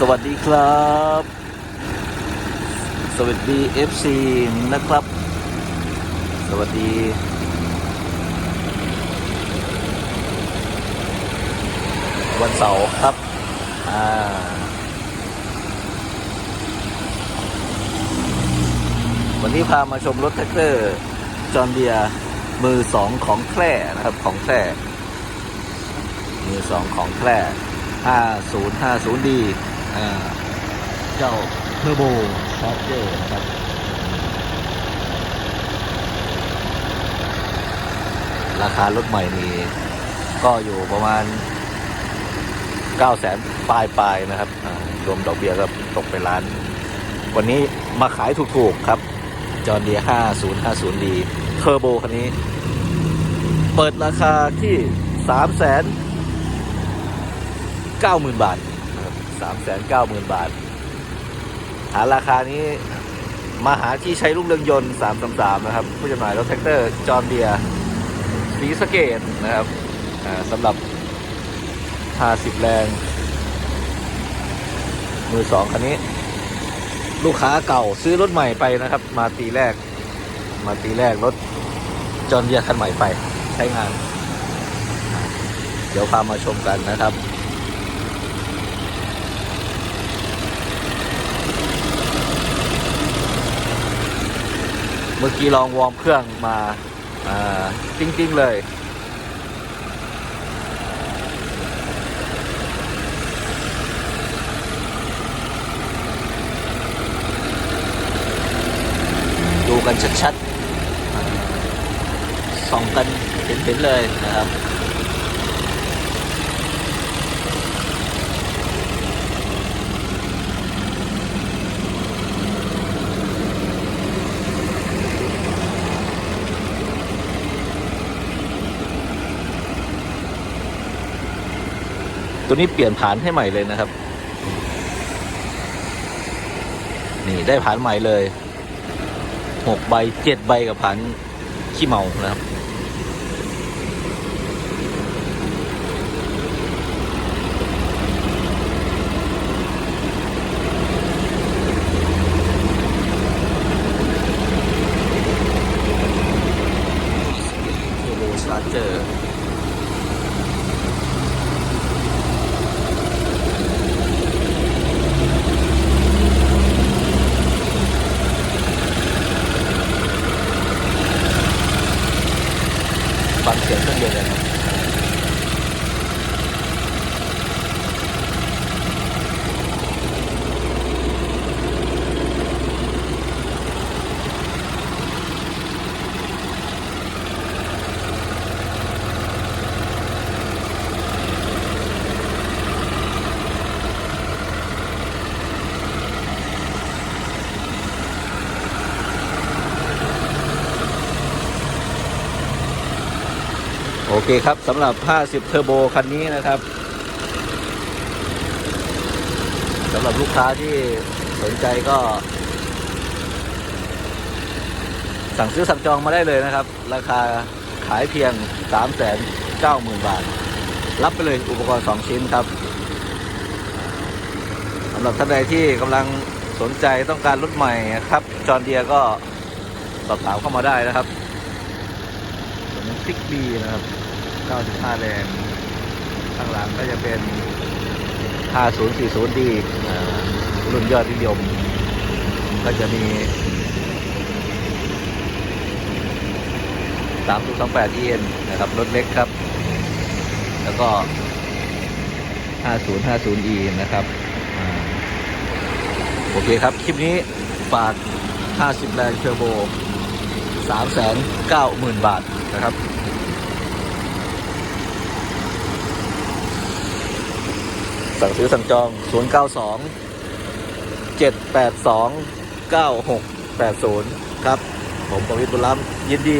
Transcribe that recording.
สวัสดีครับ สวัสดี FC นะครับ สวัสดี วันเสาร์ครับ อ่า วันนี้พามาชมรถแท็กเตอร์ จอห์นเดียมือสองของแคร่นะครับของแคร่มือสองของแคร่ 5050D อ่า เจ้าเทอร์โบชาร์เจอร์นะครับราคารถใหม่นี้ก็อยู่ประมาณ9แสนปลายปลายๆนะครับ รวมดอกเบี้ยก็ตกไปล้าน วันนี้มาขายถูกๆครับ จอร์เดีย 5050D เทอร์โบคันนี้ เปิดราคาที่3แสน90,000 บาท นะครับ3แสน90,000บาท หาราคานี้มาหาที่ใช้ลูกเรืองยนต์333นะครับ ผู้จำหน่ายรถแท็กเตอร์จอร์เดียสีสเกตนะครับสำหรับ50แรง มือสองคันนี้ ลูกค้าเก่าซื้อรถใหม่ไปนะครับ มาตีแรก มาตีแรกรถจอร์เดียคันใหม่ไปใช้งาน เดี๋ยวพามาชมกันนะครับ เมื่อกี้ลองวอร์มเครื่องมาจริงๆเลยดูกันชัดๆส่องกันเห็นๆเลยนะครับ ตัวนี้เปลี่ยนผานให้ใหม่เลยนะครับ นี่ได้ผานใหม่เลยหกใบเจ็ดใบกับผานขี้เมานะครับ เทอร์โบชาร์เจอร์ ฟังเสียงเครื่องยนต์เลยครับ โอเคครับสำหรับ 50 เทอร์โบคันนี้นะครับสำหรับลูกค้าที่สนใจก็ สั่งซื้อสั่งจองมาได้เลยนะครับ ราคาขายเพียง 3 9 0 0 0 0 บาท รับไปเลยอุปกรณ์ 2 ชิ้นครับสำหรับท่านใดที่กำลังสนใจต้องการรถใหม่ครับ จอร์เดียก็สอบถามเข้ามาได้นะครับ ซิกบีนะครับ 95 แรงข้างหลังก็จะเป็น 5040D อ่ารุ่นยอดนิยม ก็จะมี 3028 EN นะครับ รถเล็กครับ แล้วก็ 5050E นะครับอโอเคครับ คลิปนี้ฝาก 50 แรงเทอร์โบ 390,000 บาทนะครับ สั่งซื้อสั่งจอง 092 782 9680 ครับ ผมประวิตรบุญล้ำยินดี